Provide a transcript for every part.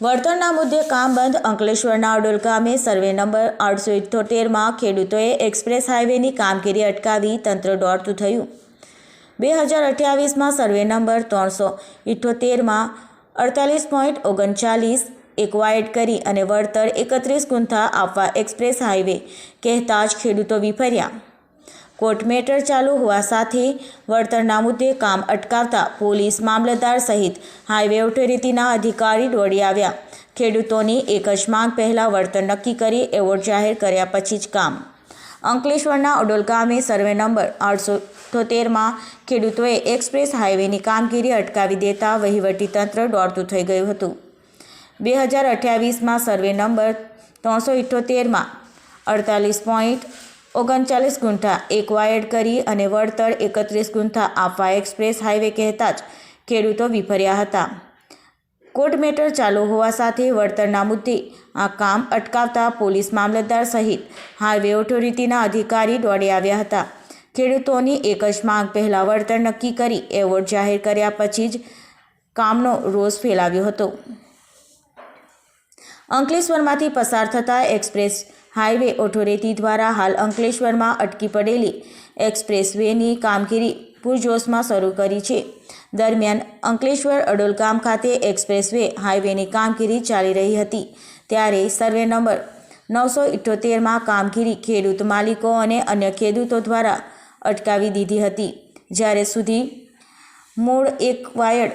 વળતરના મુદ્દે કામ બંધ. અંકલેશ્વરના અડોલ ગામે સર્વે નંબર આઠસો ઇઠ્ઠોતેરમાં ખેડૂતોએ એક્સપ્રેસ હાઈવેની કામગીરી અટકાવી તંત્ર દોડતું થયું. બે હજાર અઠ્યાવીસમાં સર્વે નંબર ત્રણસો ઇઠ્ઠોતેરમાં અડતાલીસ પોઈન્ટ ઓગણચાલીસ એકવાયટ કરી અને વળતર એકત્રીસ ગુંથા આપવા એક્સપ્રેસ હાઈવે કહેતા જ ખેડૂતો વિફર્યા. કોર્ટ મેટર ચાલુ હોવા સાથે વળતરના મુદ્દે કામ અટકાવતા પોલીસ મામલતદાર સહિત હાઈવે ઓથોરિટીના અધિકારી દોડી આવ્યા. ખેડૂતોની એક જ માંગ પહેલાં વળતર નક્કી કરી એવોર્ડ જાહેર કર્યા પછી જ કામ. અંકલેશ્વરના ઓડોલ ગામે સર્વે નંબર આઠસો તોતેરમાં ખેડૂતોએ એક્સપ્રેસ હાઈવેની કામગીરી અટકાવી દેતા વહીવટીતંત્ર દોડતું થઈ ગયું હતું. બે હજાર અઠ્યાવીસમાં સર્વે નંબર ત્રણસો ઇઠ્ઠોતેરમાં અડતાલીસ પોઈન્ટ ઓગણચાલીસ ગુંઠા એકવાયર્ડ કરી અને વળતર એકત્રીસ ગુંઠા આપવા એક્સપ્રેસ હાઈવે કહેતા જ ખેડૂતો વિફર્યા હતા. કોર્ટ મેટર ચાલુ હોવા સાથે વળતરના મુદ્દે આ કામ અટકાવતા પોલીસ મામલતદાર સહિત હાઈવે ઓથોરિટીના અધિકારી દોડી આવ્યા હતા. ખેડૂતોની એક જ માંગ પહેલાં વળતર નક્કી કરી એવોર્ડ જાહેર કર્યા પછી જ કામનો રોષ ફેલાવ્યો હતો. અંકલેશ્વરમાંથી પસાર થતા એક્સપ્રેસ હાઈવે ઓથોરિટી દ્વારા હાલ અંકલેશ્વરમાં અટકી પડેલી એક્સપ્રેસવેની કામગીરી પૂરજોશમાં શરૂ કરી છે. દરમિયાન અંકલેશ્વર અડોલકામ ખાતે એક્સપ્રેસવે હાઈવેની કામગીરી ચાલી રહી હતી. ત્યારે સર્વે નંબર નવસો ઇઠ્ઠોતેરમાં કામગીરી ખેડૂત માલિકો અને અન્ય ખેડૂતો દ્વારા અટકાવી દીધી હતી. જ્યારે સુધી મૂળ એક વાયડ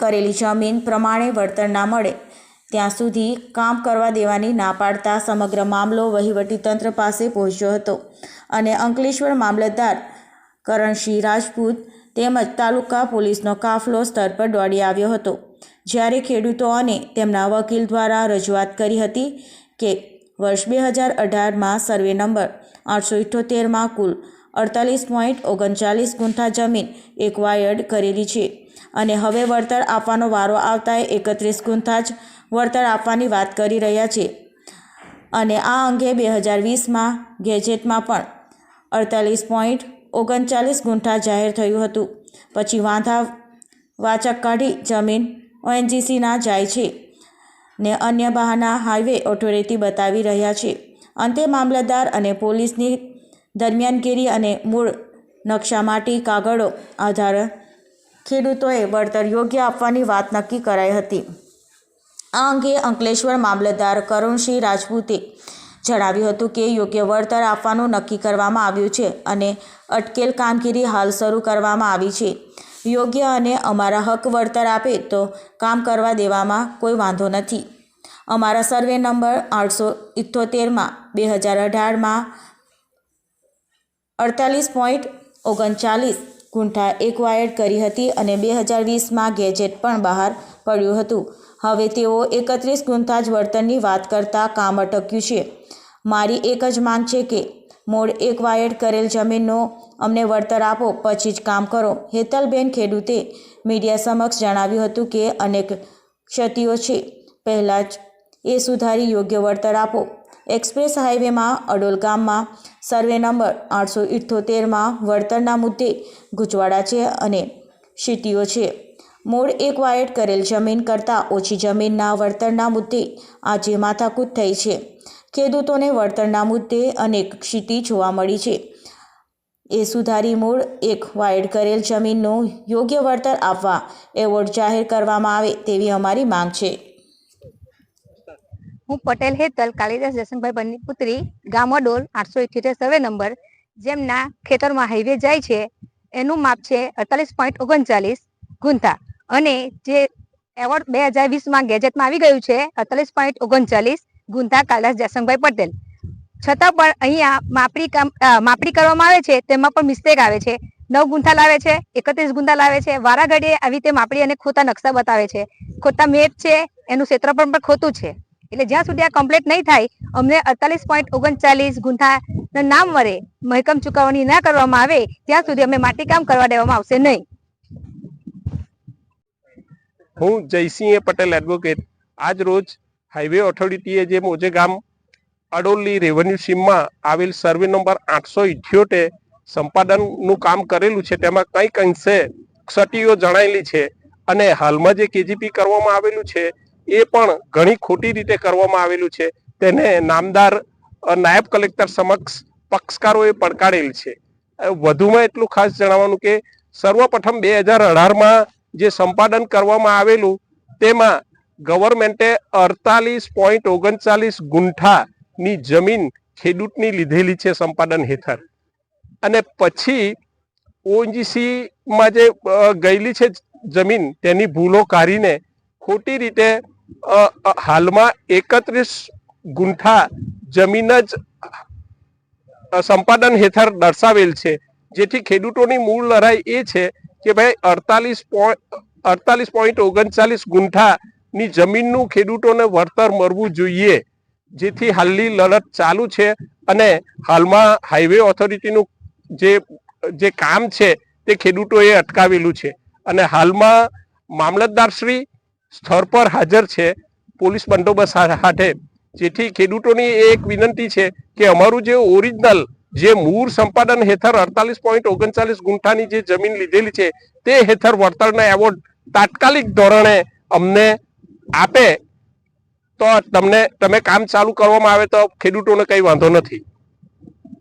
કરેલી જમીન પ્રમાણે વળતર ના મળે ત્યાં સુધી કામ કરવા દેવાની ના પાડતા સમગ્ર મામલો વહીવટીતંત્ર પાસે પહોંચ્યો હતો અને અંકલેશ્વર મામલતદાર કરણસિંહ રાજપૂત તેમજ તાલુકા પોલીસનો કાફલો સ્તર પર દોડી આવ્યો હતો. જ્યારે ખેડૂતો અને તેમના વકીલ દ્વારા રજૂઆત કરી હતી કે વર્ષ બે હજાર અઢારમાં સર્વે નંબર આઠસો ઇઠ્ઠોતેરમાં કુલ અડતાલીસ પોઈન્ટ ઓગણચાલીસ ગુંઠા જમીન એકવાયર્ડ કરેલી છે અને હવે વળતર આપવાનો વારો આવતા એકત્રીસ ગુંઠા જ વળતર આપવાની વાત કરી રહ્યા છે. અને આ અંગે બે હજાર વીસમાં ગેજેટમાં પણ અડતાલીસ પોઈન્ટ ઓગણચાલીસ ગુંઠા જાહેર થયું હતું. પછી વાંધા વાચક કાઢી જમીન ઓએનજીસીના જાય છે ને અન્ય બહાના હાઈવે ઓથોરિટી બતાવી રહ્યા છે. અંતે મામલતદાર અને પોલીસની દરમિયાનગીરી અને મૂળ નકશા માટી કાગળો આધાર ખેડૂતોએ વળતર યોગ્ય આપવાની વાત નક્કી કરાઈ હતી. આ અંગે અંકલેશ્વર મામલતદાર કરુણસિંહ રાજપૂતે જણાવ્યું હતું કે યોગ્ય વળતર આપવાનું નક્કી કરવામાં આવ્યું છે અને અટકેલ કામગીરી હાલ શરૂ કરવામાં આવી છે. યોગ્ય અને અમારા હક વળતર આપે તો કામ કરવા દેવામાં કોઈ વાંધો નથી. અમારા સર્વે નંબર આઠસો ઇઠ્ઠોતેરમાં બે હજાર અઢારમાં, અડતાલીસ પોઈન્ટ ઓગણચાલીસ ગુંઠા એકવાયર્ડ કરી હતી અને બે હજાર વીસમાં ગેજેટ પણ બહાર પડ્યું હતું. હવે તેઓ એકત્રીસ ગુંથા જ વળતરની વાત કરતાં કામ અટક્યું છે. મારી એક જ માંગ છે કે મૂળ એક વાયડ કરેલ જમીનનો અમને વળતર આપો, પછી જ કામ કરો. હેતલબેન ખેડૂતે મીડિયા સમક્ષ જણાવ્યું હતું કે અનેક ક્ષતિઓ છે. પહેલાં જ એ સુધારી યોગ્ય વળતર આપો. એક્સપ્રેસ હાઈવેમાં અડોલ ગામમાં સર્વે નંબર આઠસો ઇઠ્ઠોતેરમાં વળતરના મુદ્દે ગૂંચવાડા છે અને ક્ષિતિઓ છે. મૂળ એક વાયટ કરેલ જમીન કરતાં ઓછી જમીનના વળતરના મુદ્દે આજે માથાકૂટ થઈ છે. ખેડૂતોને વળતરના મુદ્દે અનેક ક્ષિતિ જોવા મળી છે. એ સુધારી મૂળ એક વાયડ કરેલ જમીનનું યોગ્ય વળતર આપવા એવોર્ડ જાહેર કરવામાં આવે તેવી અમારી માંગ છે. હું પટેલ હેતલ, કાલિદાસ જસનભાઈ બંની પુત્રી ગામ અડોલ આઠસો ઇઠ્યોતેર સર્વે નંબર. જેમના ખેતરમાં હાઈવે જાય છે, એનું માપ છે અડતાલીસ પોઈન્ટ ઓગણચાલીસ ગુંથા. અને જે એવોર્ડ બે હજાર વીસમાં ગેજેટમાં આવી ગયું છે, અડતાલીસ પોઈન્ટ ઓગણચાલીસ ગુંથા કાલિદાસ જયસંગભાઈ પટેલ. છતાં પણ અહીંયા માપણી કામ માપણી કરવામાં આવે છે, તેમાં પણ મિસ્ટેક આવે છે. નવ ગુંથા લાવે છે, એકત્રીસ ગુંથા લાવે છે. વારાઘડીએ આવી રીતે માપણી અને ખોટા નકશા બતાવે છે. ખોટા મેપ છે, એનું ક્ષેત્રફળ પણ ખોટું છે. એટલે જ્યાં સુધી આ કમ્પ્લીટ નહીં થાય, અમને અડતાલીસ પોઈન્ટ ઓગણચાલીસ ગુંથાના નામ વરે મહેકમ ચૂકવણી ના કરવામાં આવે, ત્યાં સુધી અમે માટીકામ કરવા દેવામાં આવશે નહીં. હું જયસિંહ પટેલ એડવોકેટ આજ રોજ હાઈવે ઓથોરિટીએ જે મોજે ગામ અડોલી રેવન્યુ સીમમાં આવેલ સર્વે નંબર આઠસો ઇઠ્યોતેર સંપાદનનું કામ કરેલું છે, તેમાં કંઈક અંશે ક્ષતિઓ જણાયેલી છે અને હાલમાં જે કેજીપી કરવામાં આવેલું છે, એ પણ ઘણી ખોટી રીતે કરવામાં આવેલું છે. તેને નામદાર નાયબ કલેક્ટર સમક્ષ પક્ષકારોએ પડકારેલ છે. વધુમાં એટલું ખાસ જણાવવાનું કે, સર્વપ્રથમ બે હજાર અઢારમાં જે સંપાદન કરવામાં આવેલું, તેમાં ગવર્મેન્ટે અડતાલીસ પોઈન્ટ ઓગણચાલીસ ગુંઠાની જમીન ખેડૂતની લીધેલી છે સંપાદન હેઠળ. અને પછી ઓએનજીસીમાં જે ગયેલી છે જમીન, તેની ભૂલો કાઢીને ખોટી રીતે હાલમાં એકત્રીસ ગુંઠા જમીન જ સંપાદન હેઠળ દર્શાવેલ છે. જેથી ખેડૂતોની મૂળ લડાઈ એ છે કે ભાઈ અડતાલીસ પોઈન્ટ અડતાલીસ પોઈન્ટ ઓગણચાલીસ ગુંઠાની જમીનનું ખેડૂતોને વળતર મળવું જોઈએ, જેથી હાલની લડત ચાલુ છે અને હાલમાં હાઈવે ઓથોરિટીનું જે જે કામ છે તે ખેડૂતોએ અટકાવેલું છે. અને હાલમાં મામલતદારશ્રી સ્થળ પર હાજર છે પોલીસ બંદોબસ્ત સાથે જેથી ખેડૂતોની એક વિનંતી છે કે અમારું જે ઓરિજિનલ જે મૂળ સંપાદન હેઠળ અડતાલીસ પોઈન્ટ ઓગણચાલીસ ગુંઠાની જે જમીન લીધેલી છે, તે હેઠળ વળતરના એવોર્ડ તાત્કાલિક ધોરણે અમને આપે, તો તમને, તમે કામ ચાલુ કરવામાં આવે તો ખેડૂતોને કઈ વાંધો નથી.